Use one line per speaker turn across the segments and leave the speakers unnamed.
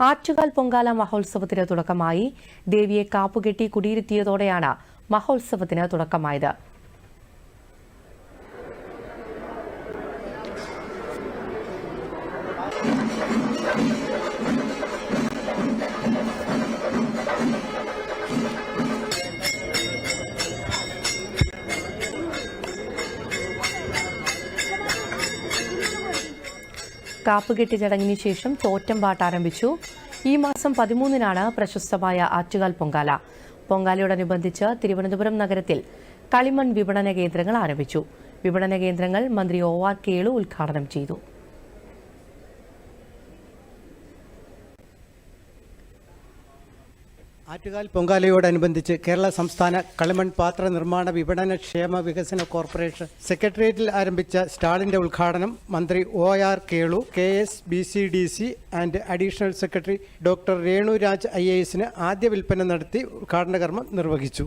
ആറ്റുകാൽ പൊങ്കാല മഹോത്സവത്തിന് തുടക്കമായി. ദേവിയെ കാപ്പുകെട്ടി കുടിയിരുത്തിയതോടെയാണ് മഹോത്സവത്തിന് തുടക്കമായത്. കാപ്പുകെട്ടി ചടങ്ങിന് ശേഷം തോറ്റം പാട്ട് ആരംഭിച്ചു ഈ മാസം പതിമൂന്നിനാണ് പ്രശസ്തമായ ആറ്റുകാൽ പൊങ്കാല. പൊങ്കാലയോടനുബന്ധിച്ച് തിരുവനന്തപുരം നഗരത്തിൽ കളിമൺ വിപണന കേന്ദ്രങ്ങൾ ആരംഭിച്ചു. വിപണന കേന്ദ്രങ്ങൾ മന്ത്രി ഒ ആർ കേളു ഉദ്ഘാടനം ചെയ്തു.
ആറ്റുകാൽ പൊങ്കാലയോടനുബന്ധിച്ച് കേരള സംസ്ഥാന കളിമൺ പാത്ര നിർമ്മാണ വിപണന ക്ഷേമ വികസന കോർപ്പറേഷൻ സെക്രട്ടേറിയറ്റിൽ ആരംഭിച്ച സ്റ്റാളിന്റെ ഉദ്ഘാടനം മന്ത്രി O R Kelu K S B C D C and additional secretary doctor Renuraj I എസിന് ആദ്യ വിൽപ്പന നടത്തി ഉദ്ഘാടന കർമ്മം നിർവഹിച്ചു.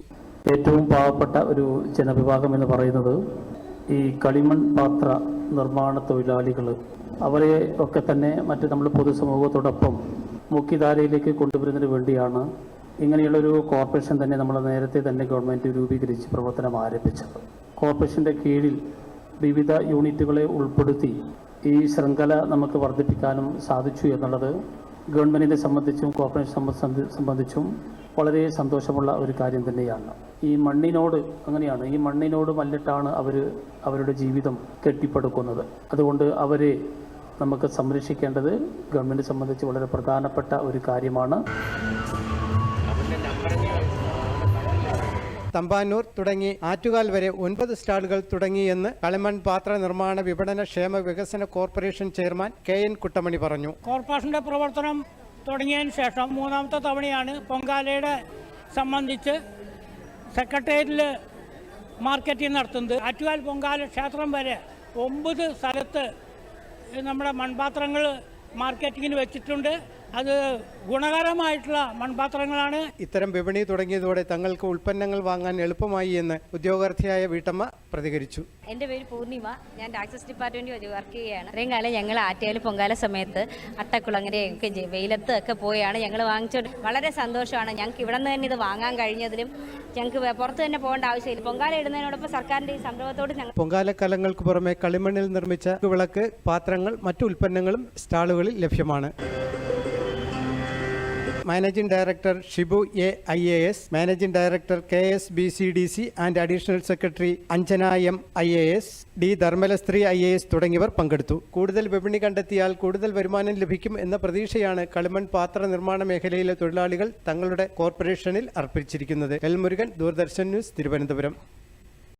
ഏറ്റവും പാവപ്പെട്ട ഒരു ജനവിഭാഗം എന്ന് പറയുന്നത് ഈ കളിമൺ പാത്ര നിർമ്മാണ തൊഴിലാളികൾ അവരെ ഒക്കെ തന്നെ മറ്റ് നമ്മൾ പൊതുസമൂഹത്തോടൊപ്പം മുഖ്യധാരയിലേക്ക് കൊണ്ടുവരുന്നതിന് വേണ്ടിയാണ് ഇങ്ങനെയുള്ളൊരു കോർപ്പറേഷൻ തന്നെ നമ്മൾ നേരത്തെ തന്നെ ഗവൺമെന്റ് രൂപീകരിച്ച് പ്രവർത്തനം ആരംഭിച്ചത്. കോർപ്പറേഷന്റെ കീഴിൽ വിവിധ യൂണിറ്റുകളെ ഉൾപ്പെടുത്തി ഈ ശൃംഖല നമുക്ക് വർദ്ധിപ്പിക്കാനും സാധിച്ചു എന്നുള്ളത് ഗവൺമെന്റിനെ സംബന്ധിച്ചും കോർപ്പറേഷൻ സംബന്ധിച്ചും വളരെ സന്തോഷമുള്ള ഒരു കാര്യം തന്നെയാണ്. ഈ മണ്ണിനോട് അങ്ങനെയാണ് ഈ മണ്ണിനോട് മല്ലിട്ടാണ് അവർ അവരുടെ ജീവിതം കെട്ടിപ്പടുക്കുന്നത്. അതുകൊണ്ട് അവരെ നമുക്ക് സംരക്ഷിക്കേണ്ടത് ഗവൺമെന്റ് സംബന്ധിച്ച് വളരെ പ്രധാനപ്പെട്ട ഒരു കാര്യമാണ്.
തമ്പാനൂർ തുടങ്ങി ആറ്റുകാൽ വരെ ഒൻപത് സ്റ്റാളുകൾ തുടങ്ങിയെന്ന് കളിമൺ പാത്ര നിർമ്മാണ വിപണന ക്ഷേമ വികസന corporation chairman K N Kuttamani പറഞ്ഞു.
കോർപ്പറേഷന്റെ പ്രവർത്തനം തുടങ്ങിയതിന് ശേഷം മൂന്നാമത്തെ തവണയാണ് പൊങ്കാലയുടെ സംബന്ധിച്ച് സെക്രട്ടേറിയറ്റിൽ മാർക്കറ്റിംഗ് നടത്തുന്നത്. ആറ്റുകാൽ പൊങ്കാല ക്ഷേത്രം വരെ ഒമ്പത് സ്ഥലത്ത് നമ്മുടെ മൺപാത്രങ്ങൾ മാർക്കറ്റിങ്ങിന് വെച്ചിട്ടുണ്ട്. അത് ഗുണകരമായിട്ടുള്ള മൺപാത്രങ്ങളാണ്.
ഇത്തരം വിപണി തുടങ്ങിയതോടെ തങ്ങൾക്ക് ഉൽപ്പന്നങ്ങൾ വാങ്ങാൻ എളുപ്പമായി എന്ന് ഉദ്യോഗാർത്ഥിയായ വീട്ടമ്മ പ്രതികരിച്ചു.
എന്റെ പേര് പൂർണിമ. ഞാൻ ടാക്സസ് ഡിപ്പാർട്ട്മെന്റ് വർക്ക് ചെയ്യുകയാണ്. ഇത്രയും കാലം ഞങ്ങൾ ആറ്റയിൽ പൊങ്കാല സമയത്ത് അട്ടക്കുളങ്ങരയൊക്കെ ജെ- വെയിലത്ത് ഒക്കെ പോയാണ് ഞങ്ങൾ വാങ്ങിച്ചോണ്ട് വളരെ സന്തോഷമാണ്. ഞങ്ങൾക്ക് ഇവിടെ നിന്ന് തന്നെ ഇത് വാങ്ങാൻ കഴിഞ്ഞതിലും ഞങ്ങൾക്ക് പുറത്ത് തന്നെ പോകേണ്ട ആവശ്യമില്ല. പൊങ്കാല ഇടുന്നതിനോടൊപ്പം സർക്കാരിന്റെ ഈ സംരംഭത്തോട് ഞങ്ങൾ
പൊങ്കാലക്കലങ്ങൾക്ക് പുറമെ കളിമണ്ണിൽ നിർമ്മിച്ച വിളക്ക് പാത്രങ്ങൾ മറ്റു ഉൽപ്പന്നങ്ങളും സ്റ്റാളുകളിൽ ലഭ്യമാണ്. Managing director Shibu A I A S managing director K S B C D C and additional secretary Anjana M I A S D Dharmalashree I A S തുടങ്ങിയവർ പങ്കെടുത്തു. കൂടുതൽ വിപണി കണ്ടെത്തിയാൽ കൂടുതൽ വരുമാനം ലഭിക്കും എന്ന പ്രതീക്ഷയാണ് കളിമൺ പാത്ര നിർമ്മാണ മേഖലയിലെ തൊഴിലാളികൾ തങ്ങളുടെ കോർപ്പറേഷനിൽ അർപ്പിച്ചിരിക്കുന്നത്. L Murugan Doordarshan news Thiruvananthapuram.